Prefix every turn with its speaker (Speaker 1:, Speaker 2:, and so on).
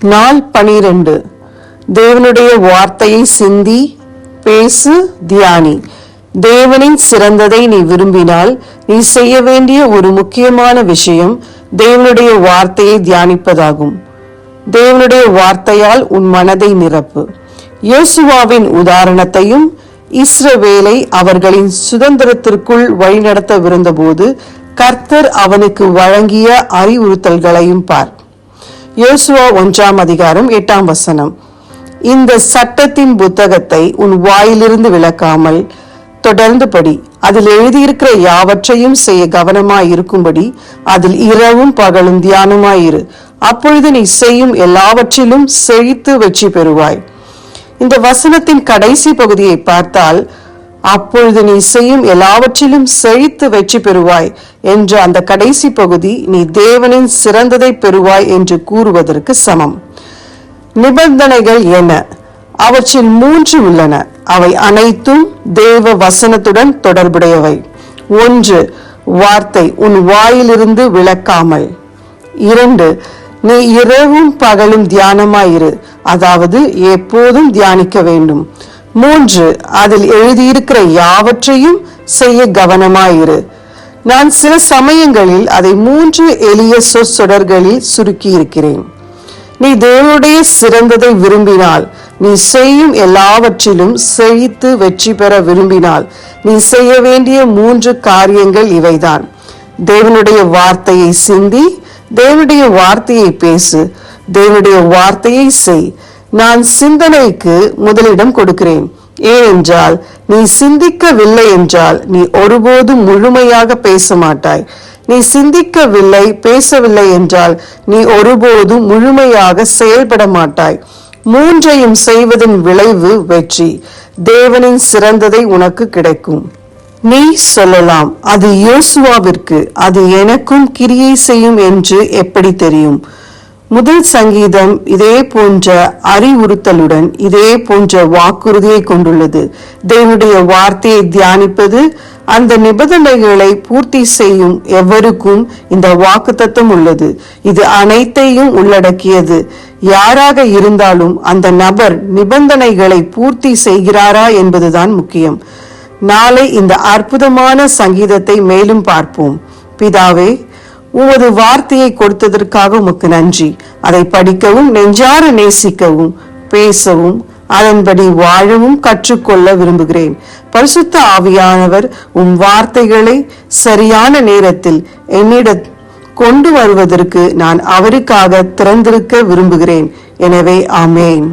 Speaker 1: நாள் பனிரெண்டு. தேவனுடைய வார்த்தையை சிந்தி பேசு தியானி. தேவனின் சிறந்ததை நீ விரும்பினால் நீ செய்ய வேண்டிய ஒரு முக்கியமான விஷயம் தேவனுடைய வார்த்தையை தியானிப்பதாகும். தேவனுடைய வார்த்தையால் உன் மனதை நிரப்பு. யோசுவாவின் உதாரணத்தையும் இஸ்ரவேலை அவர்களின் சுதந்திரத்திற்குள் வழிநடத்தவிருந்தபோது கர்த்தர் அவனுக்கு வழங்கிய அறிவுறுத்தல்களையும் பார். யோசுவா ஒன்றாம் அதிகாரம் எட்டாம் வசனம். இந்த சட்டத்தின் புத்தகத்தை உன் வாயிலிருந்து விளக்காமல் தொடர்ந்து படி. அதில் எழுதியிருக்கிற யாவற்றையும் செய்ய கவனமாய் இருக்கும்படி அதில் இரவும் பகலும் தியானமாயிரு. அப்பொழுது நீ செய்யும் எல்லாவற்றிலும் செழித்து வெற்றி பெறுவாய். இந்த வசனத்தின் கடைசி பகுதியை பார்த்தால் அப்பொழுது நீ செய்யும் எல்லாவற்றிலும் செழித்து வெற்றி பெறுவாய் என்ற அந்த கடைசி பகுதி நீ தேவனின் சிறந்ததை பெறுவாய் என்று கூறுவதற்கு சமம். நிபந்தனைகள் என்ன? அவற்றில் மூன்று உள்ளன. அவை அனைத்தும் தேவ வசனத்துடன் தொடர்புடையவை. ஒன்று வார்த்தை உன் வாயிலிருந்து விளக்காமல். இரண்டு நீ இரவும் பகலும் தியானமாயிரு. அதாவது எப்போதும் தியானிக்க வேண்டும். மூன்று அதில் எழுதியிருக்கிற யாவற்றையும் செய்ய கவனமாயிரு. நான் சில சமயங்களில் அதை மூன்று எளிய சொற்சொடர்களில் சுருக்கி இருக்கிறேன் நீ தேவனுடைய சிறந்ததை விரும்பினால் நீ செய்யும் எல்லாவற்றிலும் செழித்து வெற்றி பெற விரும்பினால் நீ செய்ய வேண்டிய மூன்று காரியங்கள் இவைதான். தேவனுடைய வார்த்தையை சிந்தி தேவனுடைய வார்த்தையை பேசு தேவனுடைய வார்த்தையை செய். நான் சிந்தனைக்கு முதலிடம் கொடுக்கிறேன். ஏனென்றால் நீ சிந்திக்கவில்லை என்றால் நீ ஒருபோதும் முழுமையாக பேச மாட்டாய் நீ சிந்திக்கவில்லை பேசவில்லை என்றால் நீ ஒருபோதும் முழுமையாக செயல்பட மாட்டாய் மூன்றையும் செய்வதன் விளைவு வெற்றி. தேவனின் சிறந்ததை உனக்கு கிடைக்கும். நீ சொல்லலாம் அது யோசுவாவிற்கு அது எனக்கும் கிரியை செய்யும் என்று எப்படி தெரியும்? முதல் சங்கீதம் இதே போன்ற அறிவுறுத்தலுடன் இதே போன்ற வாக்குறுதியை கொண்டுள்ளது. தேவனுடைய வார்த்தையை தியானிப்பது அந்த நிபந்தனைகளை பூர்த்தி செய்யும் எவருக்கும் இந்த வாக்குத்தத்தம் உள்ளது. இது அனைத்தையும் உள்ளடக்கியது. யாராக இருந்தாலும் அந்த நபர் நிபந்தனைகளை பூர்த்தி செய்கிறாரா என்பதுதான் முக்கியம். நாளை இந்த அற்புதமான சங்கீதத்தை மேலும் பார்ப்போம். பிதாவே உமது வார்த்தையை கொடுத்ததற்காக உமக்கு நன்றி. அதை படிக்கவும் நெஞ்சார நேசிக்கவும் பேசவும் அதன்படி வாழவும் கற்றுக்கொள்ள விரும்புகிறேன். பரிசுத்த ஆவியானவர் உம் வார்த்தைகளை சரியான நேரத்தில் என்னிட கொண்டு வருவதற்கு நான் அவருக்காக திறந்திருக்க விரும்புகிறேன். எனவே ஆமேன்.